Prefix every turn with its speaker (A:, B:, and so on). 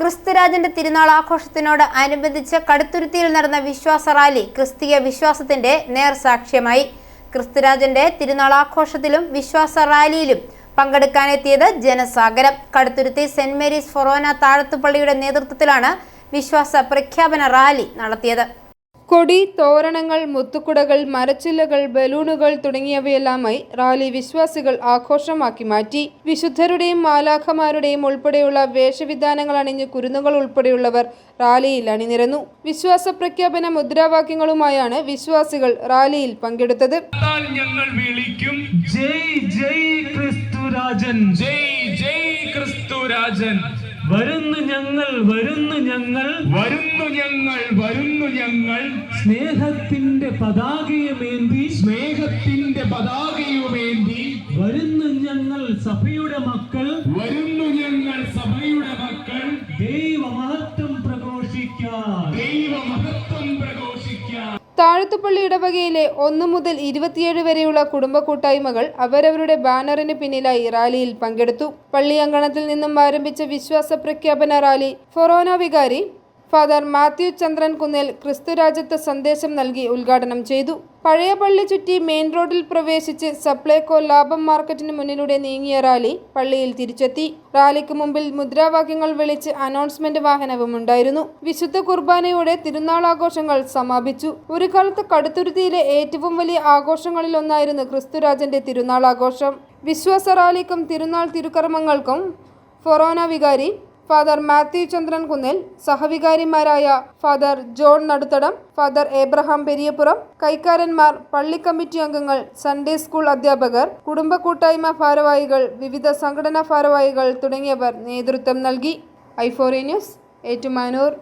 A: ക്രിസ്തുരാജന്റെ തിരുനാൾ ആഘോഷത്തിനോട് അനുബന്ധിച്ച് കടുത്തുരുത്തിയിൽ നടന്ന വിശ്വാസ റാലി ക്രിസ്തീയ വിശ്വാസത്തിന്റെ നേർസാക്ഷ്യമായി ക്രിസ്തുരാജന്റെ തിരുനാൾ ആഘോഷത്തിലും വിശ്വാസ റാലിയിലും പങ്കെടുക്കാനെത്തിയത് ജനസാഗരം. കടുത്തുരുത്തി സെന്റ് മേരീസ് ഫൊറോന താഴത്തുപള്ളിയുടെ നേതൃത്വത്തിലാണ് വിശ്വാസ പ്രഖ്യാപന റാലി നടത്തിയത്.
B: കൊടി തോരണങ്ങൾ മുത്തുക്കുടകൾ മരച്ചില്ലകൾ ബലൂണുകൾ തുടങ്ങിയവയെല്ലാമായി റാലി വിശ്വാസികൾ ആഘോഷമാക്കി മാറ്റി. വിശുദ്ധരുടെയും മാലാഖമാരുടെയും ഉൾപ്പെടെയുള്ള വേഷവിധാനങ്ങൾ അണിഞ്ഞ് കുരുന്നുകൾ ഉൾപ്പെടെയുള്ളവർ റാലിയിൽ അണിനിരന്നു. വിശ്വാസ പ്രഖ്യാപന മുദ്രാവാക്യങ്ങളുമായാണ് വിശ്വാസികൾ റാലിയിൽ പങ്കെടുത്തത്.
C: ഞങ്ങൾ വിളിക്കും.
D: ജയ് ജയ് ക്രിസ്തുരാജൻ.
C: ജയ് ജയ് ക്രിസ്തുരാജൻ.
D: വരുന്നു ഞങ്ങൾ വരുന്നു ഞങ്ങൾ.
C: വരുന്നു ഞങ്ങൾ വരുന്നു ഞങ്ങൾ.
D: സ്നേഹത്തിന്റെ പതാകയുമേന്തി.
C: സ്നേഹത്തിന്റെ പതാകയുമേന്തി.
D: വരുന്നു ഞങ്ങൾ സഭയുടെ മക്കൾ.
C: വരുന്നു ഞങ്ങൾ സഭയുടെ മക്കൾ.
D: ദൈവമഹത്വം
B: താഴത്തുപള്ളി ഇടവകയിലെ ഒന്നു മുതൽ ഇരുപത്തിയേഴ് വരെയുള്ള കുടുംബ കൂട്ടായ്മകൾ അവരവരുടെ ബാനറിന് പിന്നിലായി റാലിയിൽ പങ്കെടുത്തു. പള്ളി അങ്കണത്തിൽ നിന്നും ആരംഭിച്ച വിശ്വാസ പ്രഖ്യാപന റാലി ഫൊറോന വികാരി ഫാദർ മാത്യു ചന്ദ്രൻ കുന്നേൽ ക്രിസ്തുരാജ്യത്ത് സന്ദേശം നൽകി ഉദ്ഘാടനം ചെയ്തു. പഴയ പള്ളി ചുറ്റി മെയിൻ റോഡിൽ പ്രവേശിച്ച് സപ്ലൈകോ ലാഭം മാർക്കറ്റിന് മുന്നിലൂടെ നീങ്ങിയ റാലി പള്ളിയിൽ തിരിച്ചെത്തി. റാലിക്ക് മുമ്പിൽ മുദ്രാവാക്യങ്ങൾ വിളിച്ച് അനൗൺസ്മെന്റ് വാഹനവും ഉണ്ടായിരുന്നു. വിശുദ്ധ കുർബാനയോടെ തിരുനാൾ ആഘോഷങ്ങൾ സമാപിച്ചു. ഒരു കാലത്ത് കടുത്തുരുത്തിയിലെ ഏറ്റവും വലിയ ആഘോഷങ്ങളിലൊന്നായിരുന്നു ക്രിസ്തുരാജന്റെ തിരുനാൾ ആഘോഷം. വിശ്വാസ റാലിക്കും തിരുനാൾ തിരുക്കർമ്മങ്ങൾക്കും ഫൊറോന വികാരി ഫാദർ മാത്യു ചന്ദ്രൻ കുന്നിൽ സഹവികാരിമാരായ father John Naduthadam father Abraham Periyappuram കൈക്കാരന്മാർ പള്ളി കമ്മിറ്റി അംഗങ്ങൾ സൺഡേ സ്കൂൾ അധ്യാപകർ കുടുംബ കൂട്ടായ്മ ഭാരവാഹികൾ വിവിധ സംഘടനാ ഭാരവാഹികൾ തുടങ്ങിയവർ നേതൃത്വം നൽകി. ഐഫോറി ന്യൂസ് ഏറ്റുമാനൂർ.